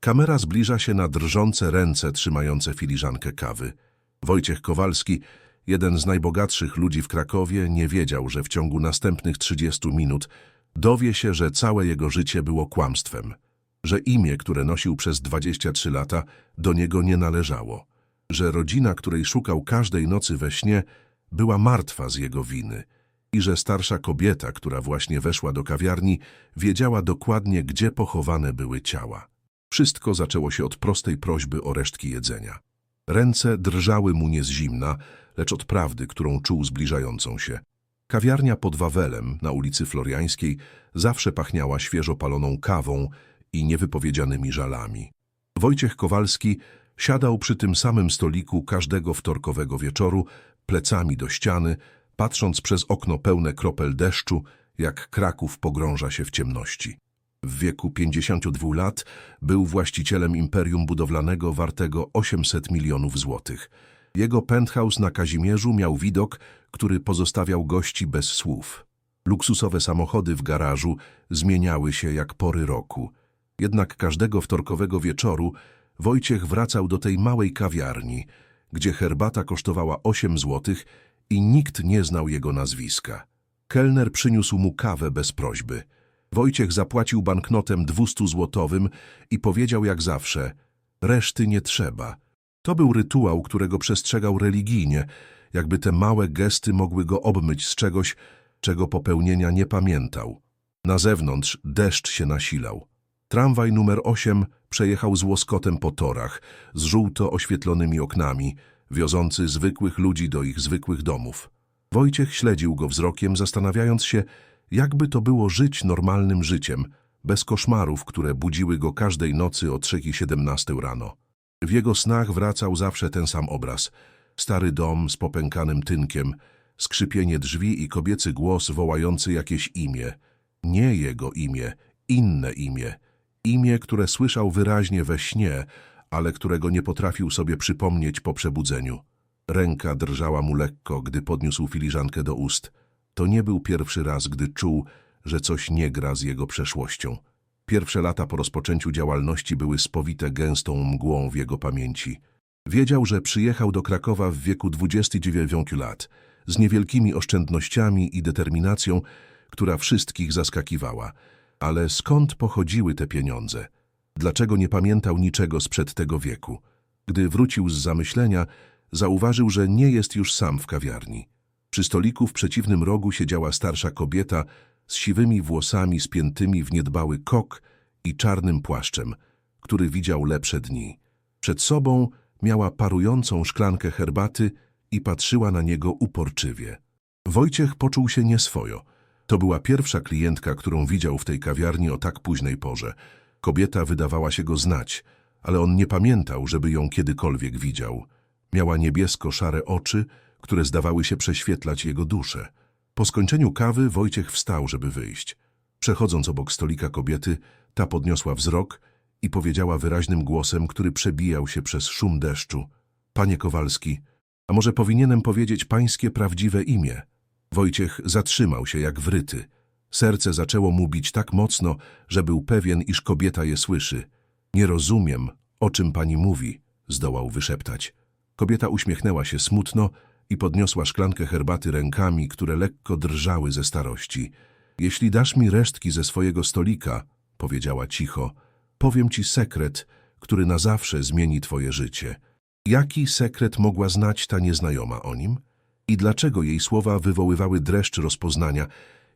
Kamera zbliża się na drżące ręce trzymające filiżankę kawy. Wojciech Kowalski, jeden z najbogatszych ludzi w Krakowie, nie wiedział, że w ciągu następnych 30 minut dowie się, że całe jego życie było kłamstwem, że imię, które nosił przez 23 lata, do niego nie należało, że rodzina, której szukał każdej nocy we śnie, była martwa z jego winy i że starsza kobieta, która właśnie weszła do kawiarni, wiedziała dokładnie, gdzie pochowane były ciała. Wszystko zaczęło się od prostej prośby o resztki jedzenia. Ręce drżały mu nie z zimna, lecz od prawdy, którą czuł zbliżającą się. Kawiarnia pod Wawelem na ulicy Floriańskiej zawsze pachniała świeżo paloną kawą i niewypowiedzianymi żalami. Wojciech Kowalski siadał przy tym samym stoliku każdego wtorkowego wieczoru, plecami do ściany, patrząc przez okno pełne kropel deszczu, jak Kraków pogrąża się w ciemności. W wieku 52 lat był właścicielem imperium budowlanego wartego 800 milionów złotych. Jego penthouse na Kazimierzu miał widok, który pozostawiał gości bez słów. Luksusowe samochody w garażu zmieniały się jak pory roku. Jednak każdego wtorkowego wieczoru Wojciech wracał do tej małej kawiarni, gdzie herbata kosztowała 8 złotych i nikt nie znał jego nazwiska. Kelner przyniósł mu kawę bez prośby. Wojciech zapłacił banknotem 200-złotowym i powiedział jak zawsze, reszty nie trzeba. To był rytuał, którego przestrzegał religijnie, jakby te małe gesty mogły go obmyć z czegoś, czego popełnienia nie pamiętał. Na zewnątrz deszcz się nasilał. Tramwaj numer 8 przejechał z łoskotem po torach, z żółto oświetlonymi oknami, wiozący zwykłych ludzi do ich zwykłych domów. Wojciech śledził go wzrokiem, zastanawiając się, jakby to było żyć normalnym życiem, bez koszmarów, które budziły go każdej nocy o 3.17 rano. W jego snach wracał zawsze ten sam obraz. Stary dom z popękanym tynkiem, skrzypienie drzwi i kobiecy głos wołający jakieś imię. Nie jego imię, inne imię. Imię, które słyszał wyraźnie we śnie, ale którego nie potrafił sobie przypomnieć po przebudzeniu. Ręka drżała mu lekko, gdy podniósł filiżankę do ust. To nie był pierwszy raz, gdy czuł, że coś nie gra z jego przeszłością. Pierwsze lata po rozpoczęciu działalności były spowite gęstą mgłą w jego pamięci. Wiedział, że przyjechał do Krakowa w wieku 29 lat, z niewielkimi oszczędnościami i determinacją, która wszystkich zaskakiwała. Ale skąd pochodziły te pieniądze? Dlaczego nie pamiętał niczego sprzed tego wieku? Gdy wrócił z zamyślenia, zauważył, że nie jest już sam w kawiarni. Przy stoliku w przeciwnym rogu siedziała starsza kobieta z siwymi włosami spiętymi w niedbały kok i czarnym płaszczem, który widział lepsze dni. Przed sobą miała parującą szklankę herbaty i patrzyła na niego uporczywie. Wojciech poczuł się nieswojo. To była pierwsza klientka, którą widział w tej kawiarni o tak późnej porze. Kobieta wydawała się go znać, ale on nie pamiętał, żeby ją kiedykolwiek widział. Miała niebiesko-szare oczy, które zdawały się prześwietlać jego duszę. Po skończeniu kawy Wojciech wstał, żeby wyjść. Przechodząc obok stolika kobiety, ta podniosła wzrok i powiedziała wyraźnym głosem, który przebijał się przez szum deszczu. Panie Kowalski, a może powinienem powiedzieć pańskie prawdziwe imię? Wojciech zatrzymał się jak wryty. Serce zaczęło mu bić tak mocno, że był pewien, iż kobieta je słyszy. Nie rozumiem, o czym pani mówi, zdołał wyszeptać. Kobieta uśmiechnęła się smutno i podniosła szklankę herbaty rękami, które lekko drżały ze starości. Jeśli dasz mi resztki ze swojego stolika, powiedziała cicho, powiem ci sekret, który na zawsze zmieni twoje życie. Jaki sekret mogła znać ta nieznajoma o nim? I dlaczego jej słowa wywoływały dreszcz rozpoznania,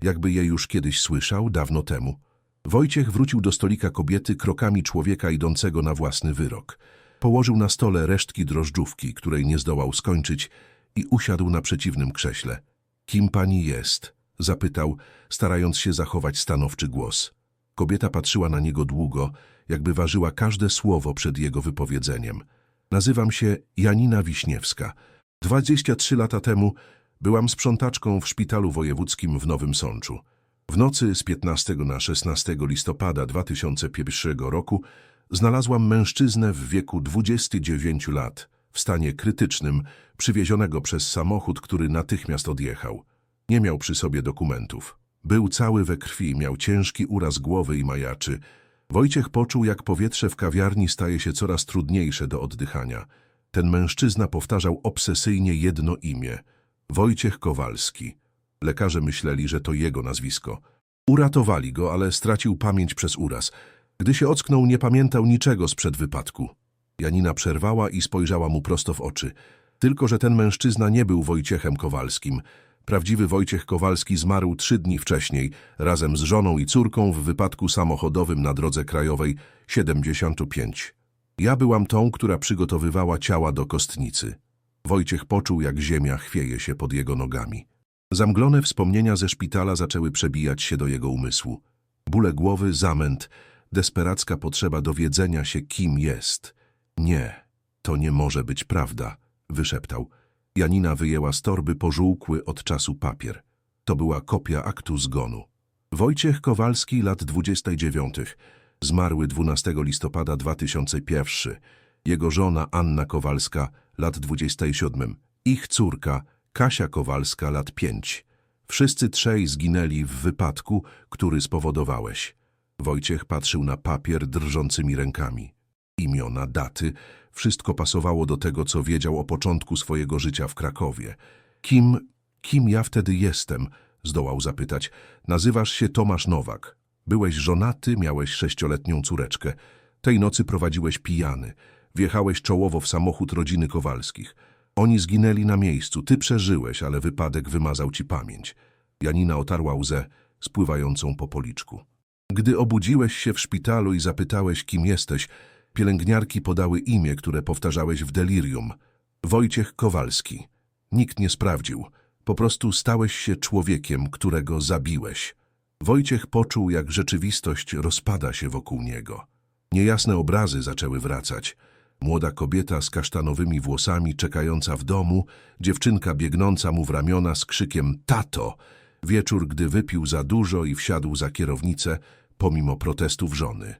jakby je już kiedyś słyszał, dawno temu? Wojciech wrócił do stolika kobiety krokami człowieka idącego na własny wyrok. Położył na stole resztki drożdżówki, której nie zdołał skończyć i usiadł na przeciwnym krześle. Kim pani jest? Zapytał, starając się zachować stanowczy głos. Kobieta patrzyła na niego długo, jakby ważyła każde słowo przed jego wypowiedzeniem. Nazywam się Janina Wiśniewska. 23 lata temu byłam sprzątaczką w szpitalu wojewódzkim w Nowym Sączu. W nocy z 15 na 16 listopada 2001 roku znalazłam mężczyznę w wieku 29 lat, w stanie krytycznym, przywiezionego przez samochód, który natychmiast odjechał. Nie miał przy sobie dokumentów. Był cały we krwi, miał ciężki uraz głowy i majaczy. Wojciech poczuł, jak powietrze w kawiarni staje się coraz trudniejsze do oddychania. Ten mężczyzna powtarzał obsesyjnie jedno imię. Wojciech Kowalski. Lekarze myśleli, że to jego nazwisko. Uratowali go, ale stracił pamięć przez uraz. Gdy się ocknął, nie pamiętał niczego sprzed wypadku. Janina przerwała i spojrzała mu prosto w oczy. Tylko, że ten mężczyzna nie był Wojciechem Kowalskim. Prawdziwy Wojciech Kowalski zmarł trzy dni wcześniej, razem z żoną i córką w wypadku samochodowym na drodze krajowej 75. Ja byłam tą, która przygotowywała ciała do kostnicy. Wojciech poczuł, jak ziemia chwieje się pod jego nogami. Zamglone wspomnienia ze szpitala zaczęły przebijać się do jego umysłu. Bóle głowy, zamęt, desperacka potrzeba dowiedzenia się, kim jest. Nie, to nie może być prawda, wyszeptał. Janina wyjęła z torby pożółkły od czasu papier. To była kopia aktu zgonu. Wojciech Kowalski, lat 29, zmarły 12 listopada 2001. Jego żona Anna Kowalska, lat 27. Ich córka Kasia Kowalska, lat 5. Wszyscy trzej zginęli w wypadku, który spowodowałeś. Wojciech patrzył na papier drżącymi rękami. Imiona, daty, wszystko pasowało do tego, co wiedział o początku swojego życia w Krakowie. Kim, kim ja wtedy jestem? Zdołał zapytać. Nazywasz się Tomasz Nowak. Byłeś żonaty, miałeś sześcioletnią córeczkę. Tej nocy prowadziłeś pijany. Wjechałeś czołowo w samochód rodziny Kowalskich. Oni zginęli na miejscu. Ty przeżyłeś, ale wypadek wymazał ci pamięć. Janina otarła łzę, spływającą po policzku. Gdy obudziłeś się w szpitalu i zapytałeś, kim jesteś, pielęgniarki podały imię, które powtarzałeś w delirium. Wojciech Kowalski. Nikt nie sprawdził. Po prostu stałeś się człowiekiem, którego zabiłeś. Wojciech poczuł, jak rzeczywistość rozpada się wokół niego. Niejasne obrazy zaczęły wracać. Młoda kobieta z kasztanowymi włosami czekająca w domu, dziewczynka biegnąca mu w ramiona z krzykiem tato. Wieczór, gdy wypił za dużo i wsiadł za kierownicę, pomimo protestów żony.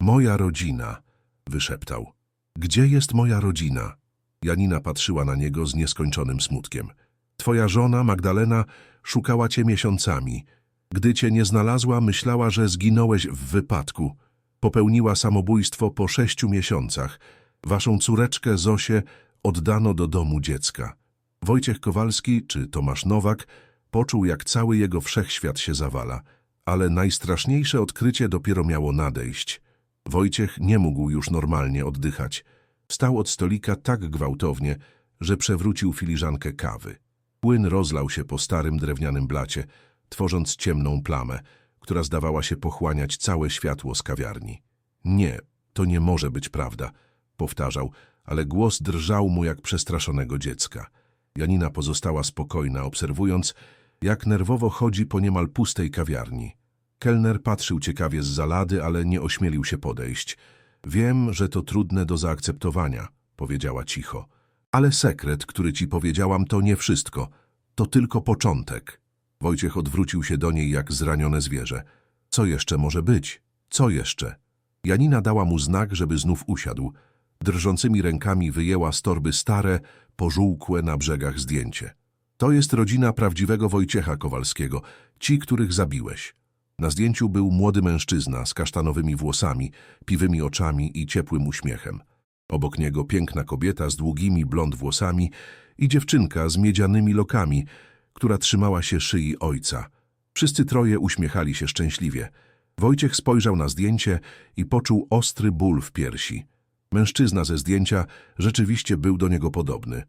Moja rodzina, wyszeptał. Gdzie jest moja rodzina? Janina patrzyła na niego z nieskończonym smutkiem. Twoja żona, Magdalena, szukała cię miesiącami. Gdy cię nie znalazła, myślała, że zginąłeś w wypadku. Popełniła samobójstwo po sześciu miesiącach. Waszą córeczkę Zosię oddano do domu dziecka. Wojciech Kowalski czy Tomasz Nowak poczuł, jak cały jego wszechświat się zawala, ale najstraszniejsze odkrycie dopiero miało nadejść. Wojciech nie mógł już normalnie oddychać. Wstał od stolika tak gwałtownie, że przewrócił filiżankę kawy. Płyn rozlał się po starym drewnianym blacie, tworząc ciemną plamę, która zdawała się pochłaniać całe światło z kawiarni. Nie, to nie może być prawda, powtarzał, ale głos drżał mu jak przestraszonego dziecka. Janina pozostała spokojna, obserwując, jak nerwowo chodzi po niemal pustej kawiarni. Kelner patrzył ciekawie z zalady, ale nie ośmielił się podejść. Wiem, że to trudne do zaakceptowania, powiedziała cicho. Ale sekret, który ci powiedziałam, to nie wszystko. To tylko początek. Wojciech odwrócił się do niej jak zranione zwierzę. Co jeszcze może być? Co jeszcze? Janina dała mu znak, żeby znów usiadł. Drżącymi rękami wyjęła z torby stare, pożółkłe na brzegach zdjęcie. To jest rodzina prawdziwego Wojciecha Kowalskiego, ci, których zabiłeś. Na zdjęciu był młody mężczyzna z kasztanowymi włosami, piwymi oczami i ciepłym uśmiechem. Obok niego piękna kobieta z długimi blond włosami i dziewczynka z miedzianymi lokami, która trzymała się szyi ojca. Wszyscy troje uśmiechali się szczęśliwie. Wojciech spojrzał na zdjęcie i poczuł ostry ból w piersi. Mężczyzna ze zdjęcia rzeczywiście był do niego podobny.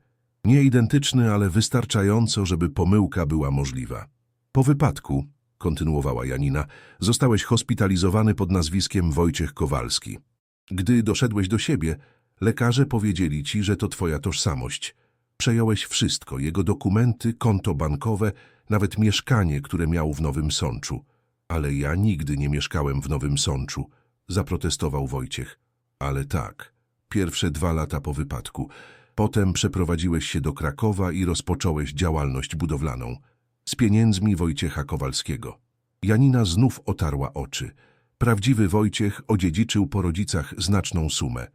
Nie identyczny, ale wystarczająco, żeby pomyłka była możliwa. Po wypadku, kontynuowała Janina, zostałeś hospitalizowany pod nazwiskiem Wojciech Kowalski. Gdy doszedłeś do siebie, lekarze powiedzieli ci, że to twoja tożsamość. Przejąłeś wszystko, jego dokumenty, konto bankowe, nawet mieszkanie, które miał w Nowym Sączu. Ale ja nigdy nie mieszkałem w Nowym Sączu, zaprotestował Wojciech. Ale tak, pierwsze dwa lata po wypadku. Potem przeprowadziłeś się do Krakowa i rozpocząłeś działalność budowlaną. Z pieniędzmi Wojciecha Kowalskiego. Janina znów otarła oczy. Prawdziwy Wojciech odziedziczył po rodzicach znaczną sumę.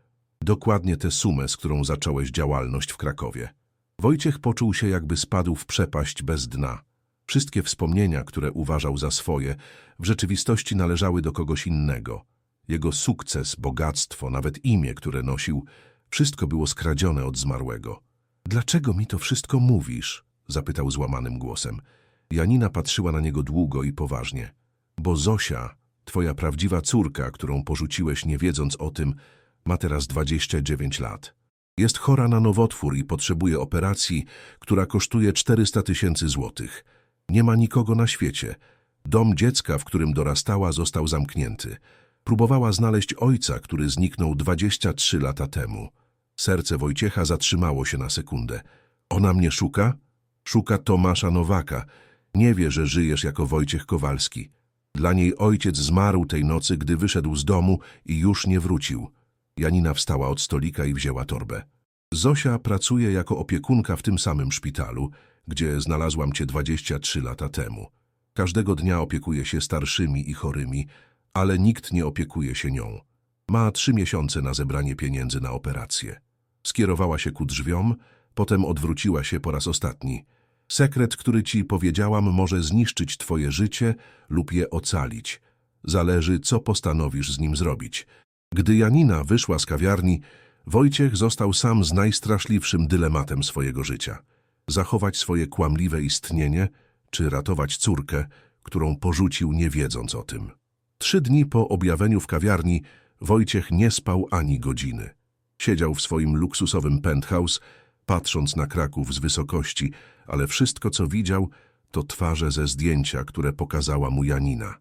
Dokładnie tę sumę, z którą zacząłeś działalność w Krakowie. Wojciech poczuł się, jakby spadł w przepaść bez dna. Wszystkie wspomnienia, które uważał za swoje, w rzeczywistości należały do kogoś innego. Jego sukces, bogactwo, nawet imię, które nosił, wszystko było skradzione od zmarłego. Dlaczego mi to wszystko mówisz? Zapytał złamanym głosem. Janina patrzyła na niego długo i poważnie. Bo Zosia, twoja prawdziwa córka, którą porzuciłeś nie wiedząc o tym, ma teraz 29 lat. Jest chora na nowotwór i potrzebuje operacji, która kosztuje 400 tysięcy złotych. Nie ma nikogo na świecie. Dom dziecka, w którym dorastała, został zamknięty. Próbowała znaleźć ojca, który zniknął 23 lata temu. Serce Wojciecha zatrzymało się na sekundę. Ona mnie szuka? Szuka Tomasza Nowaka. Nie wie, że żyjesz jako Wojciech Kowalski. Dla niej ojciec zmarł tej nocy, gdy wyszedł z domu i już nie wrócił. Janina wstała od stolika i wzięła torbę. Zosia pracuje jako opiekunka w tym samym szpitalu, gdzie znalazłam cię 23 lata temu. Każdego dnia opiekuje się starszymi i chorymi, ale nikt nie opiekuje się nią. Ma trzy miesiące na zebranie pieniędzy na operację. Skierowała się ku drzwiom, potem odwróciła się po raz ostatni. Sekret, który ci powiedziałam, może zniszczyć twoje życie lub je ocalić. Zależy, co postanowisz z nim zrobić. Gdy Janina wyszła z kawiarni, Wojciech został sam z najstraszliwszym dylematem swojego życia. Zachować swoje kłamliwe istnienie, czy ratować córkę, którą porzucił nie wiedząc o tym. Trzy dni po objawieniu w kawiarni Wojciech nie spał ani godziny. Siedział w swoim luksusowym penthouse, patrząc na Kraków z wysokości, ale wszystko, co widział, to twarze ze zdjęcia, które pokazała mu Janina.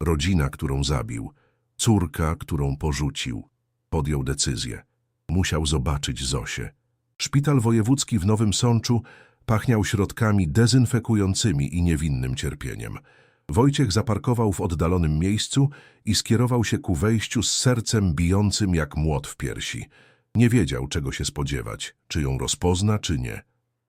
Rodzina, którą zabił, córka, którą porzucił. Podjął decyzję. Musiał zobaczyć Zosię. Szpital wojewódzki w Nowym Sączu pachniał środkami dezynfekującymi i niewinnym cierpieniem. Wojciech zaparkował w oddalonym miejscu i skierował się ku wejściu z sercem bijącym jak młot w piersi. Nie wiedział, czego się spodziewać, czy ją rozpozna, czy nie.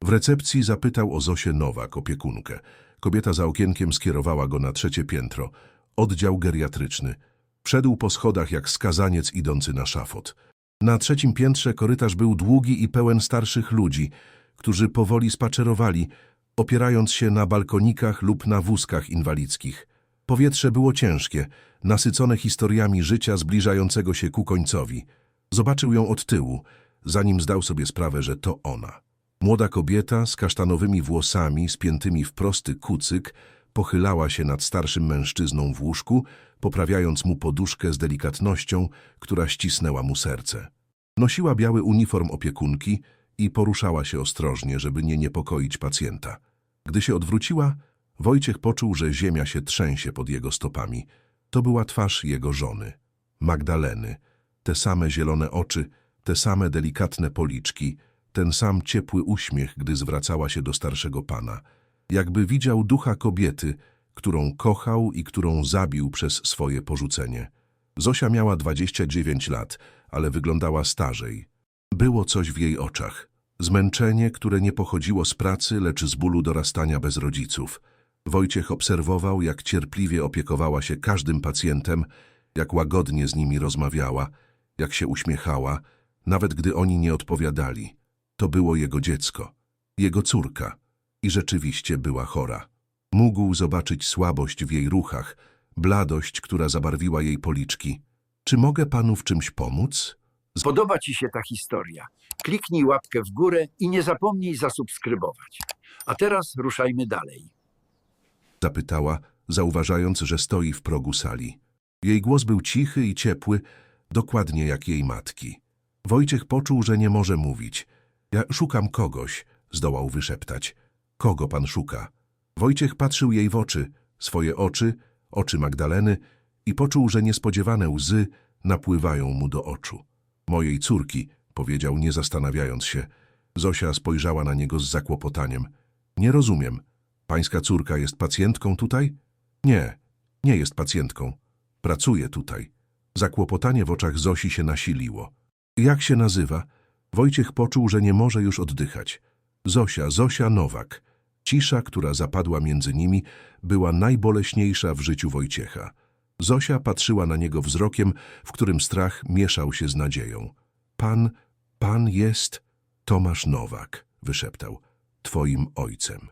W recepcji zapytał o Zosię Nowak, opiekunkę. Kobieta za okienkiem skierowała go na trzecie piętro. Oddział geriatryczny. Wszedł po schodach jak skazaniec idący na szafot. Na trzecim piętrze korytarz był długi i pełen starszych ludzi, którzy powoli spacerowali, opierając się na balkonikach lub na wózkach inwalidzkich. Powietrze było ciężkie, nasycone historiami życia zbliżającego się ku końcowi. Zobaczył ją od tyłu, zanim zdał sobie sprawę, że to ona. Młoda kobieta z kasztanowymi włosami, spiętymi w prosty kucyk, pochylała się nad starszym mężczyzną w łóżku, poprawiając mu poduszkę z delikatnością, która ścisnęła mu serce. Nosiła biały uniform opiekunki i poruszała się ostrożnie, żeby nie niepokoić pacjenta. Gdy się odwróciła, Wojciech poczuł, że ziemia się trzęsie pod jego stopami. To była twarz jego żony, Magdaleny. Te same zielone oczy, te same delikatne policzki, ten sam ciepły uśmiech, gdy zwracała się do starszego pana. Jakby widział ducha kobiety, którą kochał i którą zabił przez swoje porzucenie. Zosia miała 29 lat, ale wyglądała starzej. Było coś w jej oczach. Zmęczenie, które nie pochodziło z pracy, lecz z bólu dorastania bez rodziców. Wojciech obserwował, jak cierpliwie opiekowała się każdym pacjentem, jak łagodnie z nimi rozmawiała, jak się uśmiechała, nawet gdy oni nie odpowiadali. To było jego dziecko, jego córka i rzeczywiście była chora. Mógł zobaczyć słabość w jej ruchach, bladość, która zabarwiła jej policzki. Czy mogę panu w czymś pomóc? Podoba Ci się ta historia? Kliknij łapkę w górę i nie zapomnij zasubskrybować. A teraz ruszajmy dalej. Zapytała, zauważając, że stoi w progu sali. Jej głos był cichy i ciepły, dokładnie jak jej matki. Wojciech poczuł, że nie może mówić. Ja szukam kogoś, zdołał wyszeptać. Kogo pan szuka? Wojciech patrzył jej w oczy, swoje oczy, oczy Magdaleny i poczuł, że niespodziewane łzy napływają mu do oczu. Mojej córki, powiedział, nie zastanawiając się. Zosia spojrzała na niego z zakłopotaniem. Nie rozumiem. Pańska córka jest pacjentką tutaj? Nie, nie jest pacjentką. Pracuje tutaj. Zakłopotanie w oczach Zosi się nasiliło. Jak się nazywa? Wojciech poczuł, że nie może już oddychać. Zosia, Zosia Nowak. Cisza, która zapadła między nimi, była najboleśniejsza w życiu Wojciecha. Zosia patrzyła na niego wzrokiem, w którym strach mieszał się z nadzieją. Pan, pan jest Tomasz Nowak, wyszeptał, twoim ojcem.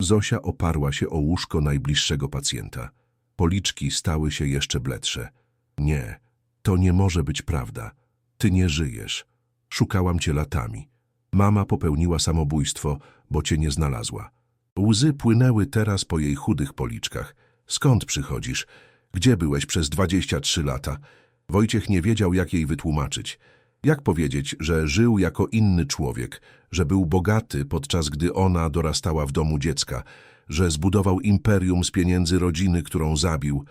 Zosia oparła się o łóżko najbliższego pacjenta. Policzki stały się jeszcze bledsze. Nie, To nie może być prawda. Ty nie żyjesz. Szukałam cię latami. Mama popełniła samobójstwo, bo cię nie znalazła. Łzy płynęły teraz po jej chudych policzkach. Skąd przychodzisz? Gdzie byłeś przez 23 lata? Wojciech nie wiedział, jak jej wytłumaczyć. Jak powiedzieć, że żył jako inny człowiek, że był bogaty, podczas gdy ona dorastała w domu dziecka, że zbudował imperium z pieniędzy rodziny, którą zabił.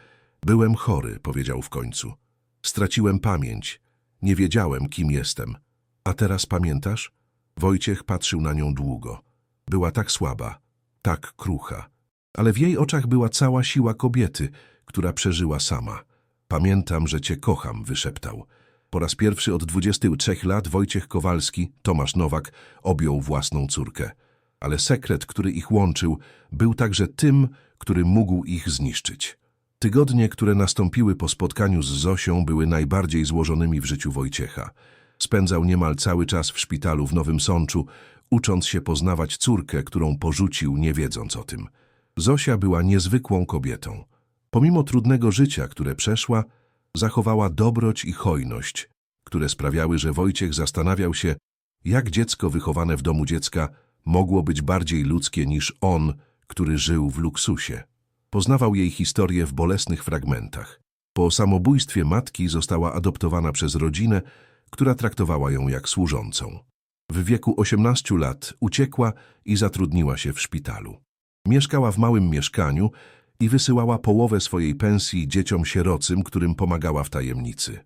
Byłem chory, powiedział w końcu. Straciłem pamięć. Nie wiedziałem, kim jestem. A teraz pamiętasz? Wojciech patrzył na nią długo. Była tak słaba, tak krucha. Ale w jej oczach była cała siła kobiety, która przeżyła sama. Pamiętam, że cię kocham, wyszeptał. Po raz pierwszy od 23 lat Wojciech Kowalski, Tomasz Nowak, objął własną córkę. Ale sekret, który ich łączył, był także tym, który mógł ich zniszczyć. Tygodnie, które nastąpiły po spotkaniu z Zosią, były najbardziej złożonymi w życiu Wojciecha. Spędzał niemal cały czas w szpitalu w Nowym Sączu, ucząc się poznawać córkę, którą porzucił, nie wiedząc o tym. Zosia była niezwykłą kobietą. Pomimo trudnego życia, które przeszła, zachowała dobroć i hojność, które sprawiały, że Wojciech zastanawiał się, jak dziecko wychowane w domu dziecka mogło być bardziej ludzkie niż on, który żył w luksusie. Poznawał jej historię w bolesnych fragmentach. Po samobójstwie matki została adoptowana przez rodzinę, która traktowała ją jak służącą. W wieku 18 lat uciekła i zatrudniła się w szpitalu. Mieszkała w małym mieszkaniu i wysyłała połowę swojej pensji dzieciom sierocym, którym pomagała w tajemnicy.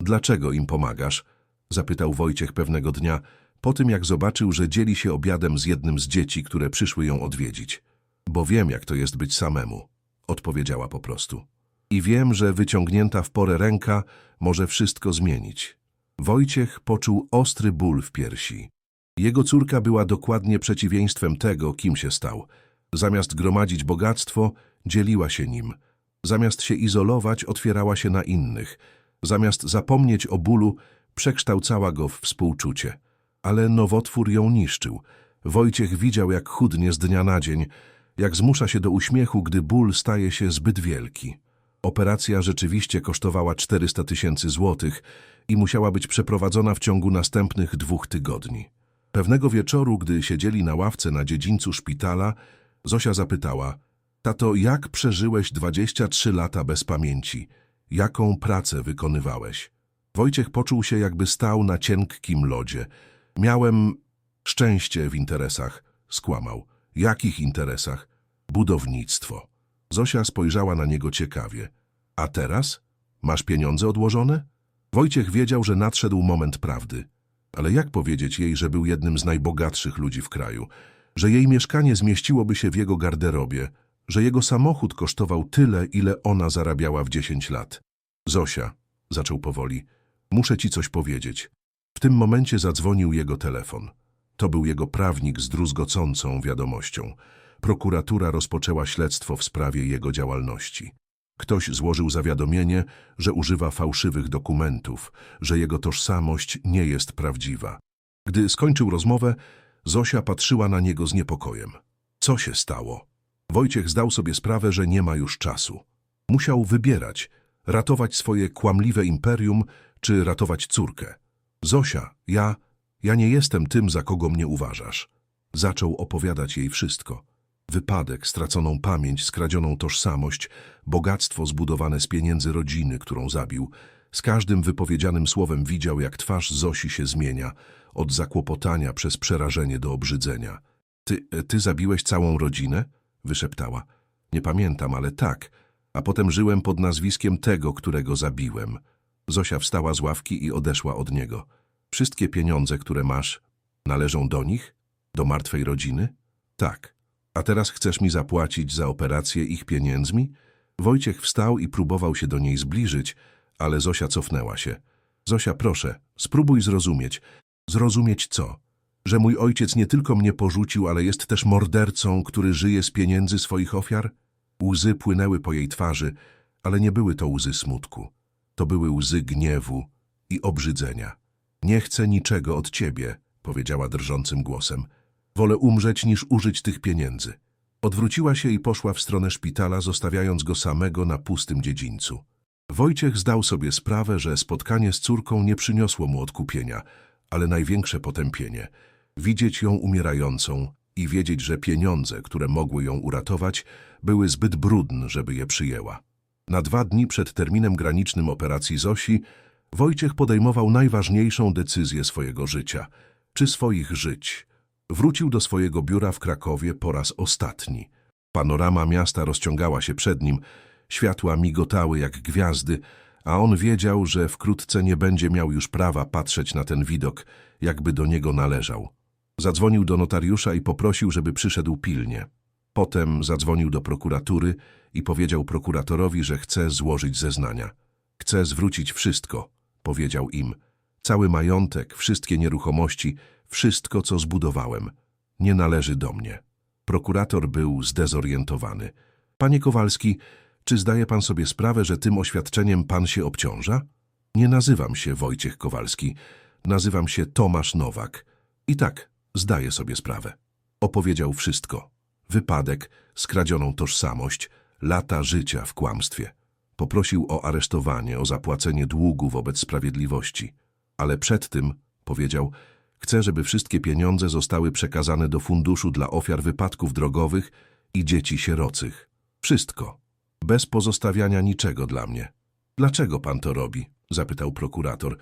Dlaczego im pomagasz? zapytał Wojciech pewnego dnia, po tym jak zobaczył, że dzieli się obiadem z jednym z dzieci, które przyszły ją odwiedzić. Bo wiem, jak to jest być samemu, odpowiedziała po prostu. I wiem, że wyciągnięta w porę ręka może wszystko zmienić. Wojciech poczuł ostry ból w piersi. Jego córka była dokładnie przeciwieństwem tego, kim się stał. Zamiast gromadzić bogactwo, dzieliła się nim. Zamiast się izolować, otwierała się na innych. Zamiast zapomnieć o bólu, przekształcała go w współczucie. Ale nowotwór ją niszczył. Wojciech widział, jak chudnie z dnia na dzień, jak zmusza się do uśmiechu, gdy ból staje się zbyt wielki. Operacja rzeczywiście kosztowała 400 tysięcy złotych i musiała być przeprowadzona w ciągu następnych dwóch tygodni. Pewnego wieczoru, gdy siedzieli na ławce na dziedzińcu szpitala, Zosia zapytała, tato, jak przeżyłeś 23 lata bez pamięci? Jaką pracę wykonywałeś? Wojciech poczuł się, jakby stał na cienkim lodzie. Miałem szczęście w interesach, skłamał. Jakich interesach? Budownictwo. Zosia spojrzała na niego ciekawie. A teraz? Masz pieniądze odłożone? Wojciech wiedział, że nadszedł moment prawdy. Ale jak powiedzieć jej, że był jednym z najbogatszych ludzi w kraju? Że jej mieszkanie zmieściłoby się w jego garderobie? Że jego samochód kosztował tyle, ile ona zarabiała w 10 lat? Zosia, zaczął powoli, muszę ci coś powiedzieć. W tym momencie zadzwonił jego telefon. To był jego prawnik z druzgocącą wiadomością. Prokuratura rozpoczęła śledztwo w sprawie jego działalności. Ktoś złożył zawiadomienie, że używa fałszywych dokumentów, że jego tożsamość nie jest prawdziwa. Gdy skończył rozmowę, Zosia patrzyła na niego z niepokojem. Co się stało? Wojciech zdał sobie sprawę, że nie ma już czasu. Musiał wybierać, ratować swoje kłamliwe imperium, czy ratować córkę. Zosia, ja, ja nie jestem tym, za kogo mnie uważasz. Zaczął opowiadać jej wszystko. Wypadek, straconą pamięć, skradzioną tożsamość, bogactwo zbudowane z pieniędzy rodziny, którą zabił. Z każdym wypowiedzianym słowem widział, jak twarz Zosi się zmienia, od zakłopotania przez przerażenie do obrzydzenia. Ty, e, ty zabiłeś całą rodzinę? Wyszeptała. Nie pamiętam, ale tak. A potem żyłem pod nazwiskiem tego, którego zabiłem. Zosia wstała z ławki i odeszła od niego. Wszystkie pieniądze, które masz, należą do nich? Do martwej rodziny? Tak. A teraz chcesz mi zapłacić za operację ich pieniędzmi? Wojciech wstał i próbował się do niej zbliżyć, ale Zosia cofnęła się. Zosia, proszę, spróbuj zrozumieć. Zrozumieć co? Że mój ojciec nie tylko mnie porzucił, ale jest też mordercą, który żyje z pieniędzy swoich ofiar? Łzy płynęły po jej twarzy, ale nie były to łzy smutku. To były łzy gniewu i obrzydzenia. Nie chcę niczego od ciebie, powiedziała drżącym głosem. Wolę umrzeć niż użyć tych pieniędzy. Odwróciła się i poszła w stronę szpitala, zostawiając go samego na pustym dziedzińcu. Wojciech zdał sobie sprawę, że spotkanie z córką nie przyniosło mu odkupienia, ale największe potępienie. Widzieć ją umierającą i wiedzieć, że pieniądze, które mogły ją uratować, były zbyt brudne, żeby je przyjęła. Na dwa dni przed terminem granicznym operacji Zosi, Wojciech podejmował najważniejszą decyzję swojego życia, czy swoich żyć. Wrócił do swojego biura w Krakowie po raz ostatni. Panorama miasta rozciągała się przed nim, światła migotały jak gwiazdy, a on wiedział, że wkrótce nie będzie miał już prawa patrzeć na ten widok, jakby do niego należał. Zadzwonił do notariusza i poprosił, żeby przyszedł pilnie. Potem zadzwonił do prokuratury i powiedział prokuratorowi, że chce złożyć zeznania. Chce zwrócić wszystko, powiedział im. Cały majątek, wszystkie nieruchomości, wszystko, co zbudowałem, nie należy do mnie. Prokurator był zdezorientowany. Panie Kowalski, czy zdaje pan sobie sprawę, że tym oświadczeniem pan się obciąża? Nie nazywam się Wojciech Kowalski, nazywam się Tomasz Nowak. I tak, zdaję sobie sprawę. Opowiedział wszystko. Wypadek, skradzioną tożsamość, lata życia w kłamstwie. Poprosił o aresztowanie, o zapłacenie długu wobec sprawiedliwości. Ale przed tym, powiedział, chcę, żeby wszystkie pieniądze zostały przekazane do funduszu dla ofiar wypadków drogowych i dzieci sierocych. Wszystko. Bez pozostawiania niczego dla mnie. Dlaczego pan to robi? zapytał prokurator.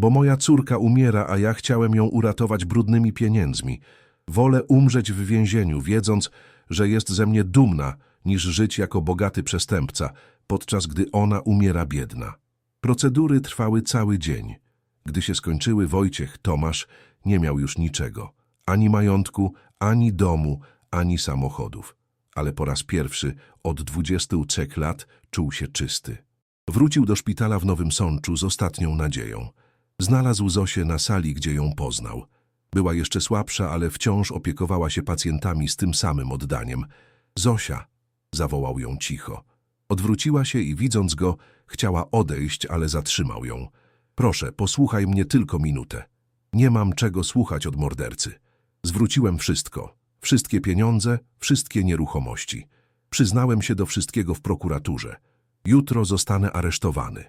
Bo moja córka umiera, a ja chciałem ją uratować brudnymi pieniędzmi. Wolę umrzeć w więzieniu, wiedząc, że jest ze mnie dumna, niż żyć jako bogaty przestępca, podczas gdy ona umiera biedna. Procedury trwały cały dzień. Gdy się skończyły, Wojciech, Tomasz, nie miał już niczego. Ani majątku, ani domu, ani samochodów. Ale po raz pierwszy od 23 lat czuł się czysty. Wrócił do szpitala w Nowym Sączu z ostatnią nadzieją. Znalazł Zosię na sali, gdzie ją poznał. Była jeszcze słabsza, ale wciąż opiekowała się pacjentami z tym samym oddaniem. Zosia, zawołał ją cicho. Odwróciła się i widząc go, chciała odejść, ale zatrzymał ją. Proszę, posłuchaj mnie tylko minutę. Nie mam czego słuchać od mordercy. Zwróciłem wszystko. Wszystkie pieniądze, wszystkie nieruchomości. Przyznałem się do wszystkiego w prokuraturze. Jutro zostanę aresztowany.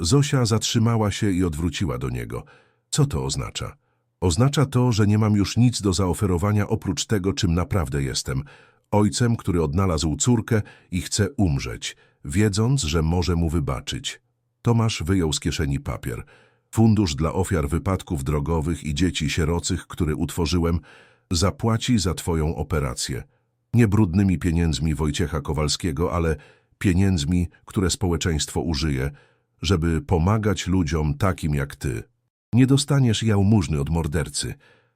Zosia zatrzymała się i odwróciła do niego. Co to oznacza? Oznacza to, że nie mam już nic do zaoferowania oprócz tego, czym naprawdę jestem. Ojcem, który odnalazł córkę i chce umrzeć, wiedząc, że może mu wybaczyć. Tomasz wyjął z kieszeni papier. Fundusz dla ofiar wypadków drogowych i dzieci sierocych, który utworzyłem, zapłaci za twoją operację. Nie brudnymi pieniędzmi Wojciecha Kowalskiego, ale pieniędzmi, które społeczeństwo użyje, żeby pomagać ludziom takim jak ty. Nie dostaniesz jałmużny od mordercy.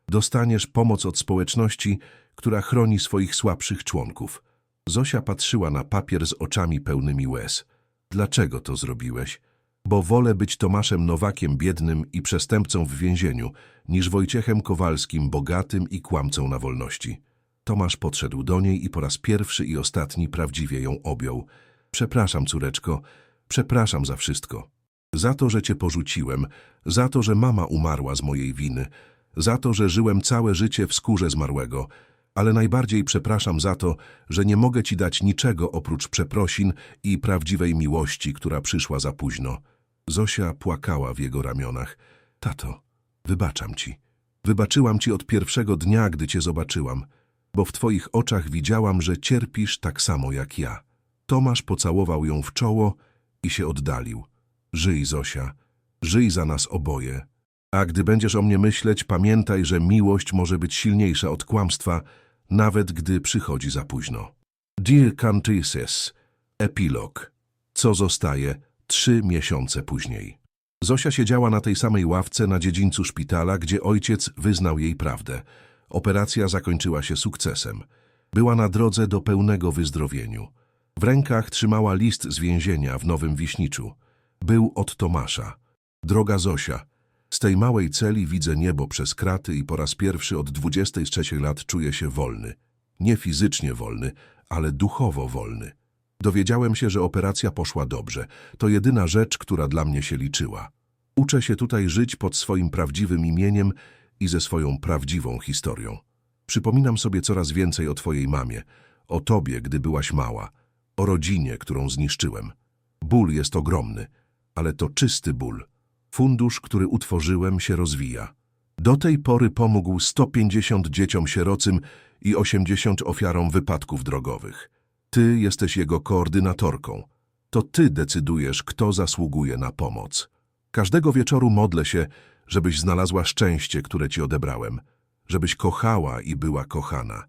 Dostaniesz pomoc od społeczności, która chroni swoich słabszych członków. Zosia patrzyła na papier z oczami pełnymi łez. Dlaczego to zrobiłeś? Bo wolę być Tomaszem Nowakiem biednym i przestępcą w więzieniu, niż Wojciechem Kowalskim bogatym i kłamcą na wolności. Tomasz podszedł do niej i po raz pierwszy i ostatni prawdziwie ją objął. Przepraszam, córeczko, przepraszam za wszystko. Za to, że cię porzuciłem, za to, że mama umarła z mojej winy, za to, że żyłem całe życie w skórze zmarłego, ale najbardziej przepraszam za to, że nie mogę ci dać niczego oprócz przeprosin i prawdziwej miłości, która przyszła za późno. Zosia płakała w jego ramionach. Tato, wybaczam ci. Wybaczyłam ci od pierwszego dnia, gdy cię zobaczyłam, bo w twoich oczach widziałam, że cierpisz tak samo jak ja. Tomasz pocałował ją w czoło i się oddalił. Żyj, Zosia, żyj za nas oboje. A gdy będziesz o mnie myśleć, pamiętaj, że miłość może być silniejsza od kłamstwa, nawet gdy przychodzi za późno. Dear Countesses, epilog. Co zostaje trzy miesiące później? Zosia siedziała na tej samej ławce na dziedzińcu szpitala, gdzie ojciec wyznał jej prawdę. Operacja zakończyła się sukcesem. Była na drodze do pełnego wyzdrowieniu. W rękach trzymała list z więzienia w Nowym Wiśniczu. Był od Tomasza. Droga Zosia, z tej małej celi widzę niebo przez kraty i po raz pierwszy od 23 lat czuję się wolny. Nie fizycznie wolny, ale duchowo wolny. Dowiedziałem się, że operacja poszła dobrze. To jedyna rzecz, która dla mnie się liczyła. Uczę się tutaj żyć pod swoim prawdziwym imieniem i ze swoją prawdziwą historią. Przypominam sobie coraz więcej o twojej mamie, o tobie, gdy byłaś mała, o rodzinie, którą zniszczyłem. Ból jest ogromny, ale to czysty ból. Fundusz, który utworzyłem, się rozwija. Do tej pory pomógł 150 dzieciom sierocym i 80 ofiarom wypadków drogowych. Ty jesteś jego koordynatorką. To ty decydujesz, kto zasługuje na pomoc. Każdego wieczoru modlę się, żebyś znalazła szczęście, które ci odebrałem, żebyś kochała i była kochana,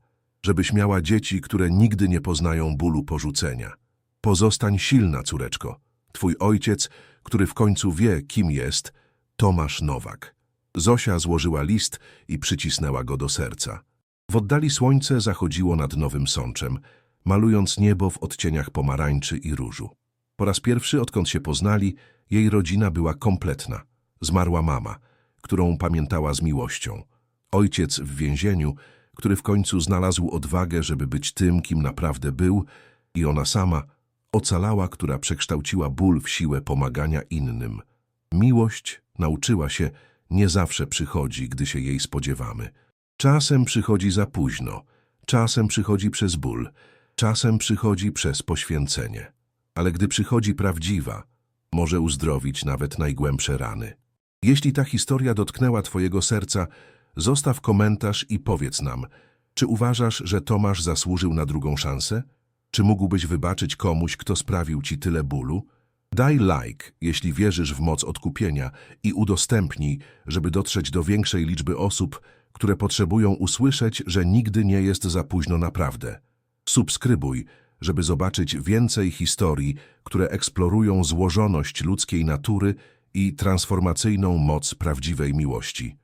żebyś miała dzieci, które nigdy nie poznają bólu porzucenia. Pozostań silna, córeczko. Twój ojciec, który w końcu wie, kim jest, Tomasz Nowak. Zosia złożyła list i przycisnęła go do serca. W oddali słońce zachodziło nad Nowym Sączem, malując niebo w odcieniach pomarańczy i różu. Po raz pierwszy, odkąd się poznali, jej rodzina była kompletna. Zmarła mama, którą pamiętała z miłością. Ojciec w więzieniu, który w końcu znalazł odwagę, żeby być tym, kim naprawdę był, i ona sama, ocalała, która przekształciła ból w siłę pomagania innym. Miłość, nauczyła się, nie zawsze przychodzi, gdy się jej spodziewamy. Czasem przychodzi za późno, czasem przychodzi przez ból, czasem przychodzi przez poświęcenie. Ale gdy przychodzi prawdziwa, może uzdrowić nawet najgłębsze rany. Jeśli ta historia dotknęła Twojego serca, zostaw komentarz i powiedz nam, czy uważasz, że Tomasz zasłużył na drugą szansę? Czy mógłbyś wybaczyć komuś, kto sprawił Ci tyle bólu? Daj like, jeśli wierzysz w moc odkupienia i udostępnij, żeby dotrzeć do większej liczby osób, które potrzebują usłyszeć, że nigdy nie jest za późno naprawdę. Subskrybuj, żeby zobaczyć więcej historii, które eksplorują złożoność ludzkiej natury i transformacyjną moc prawdziwej miłości.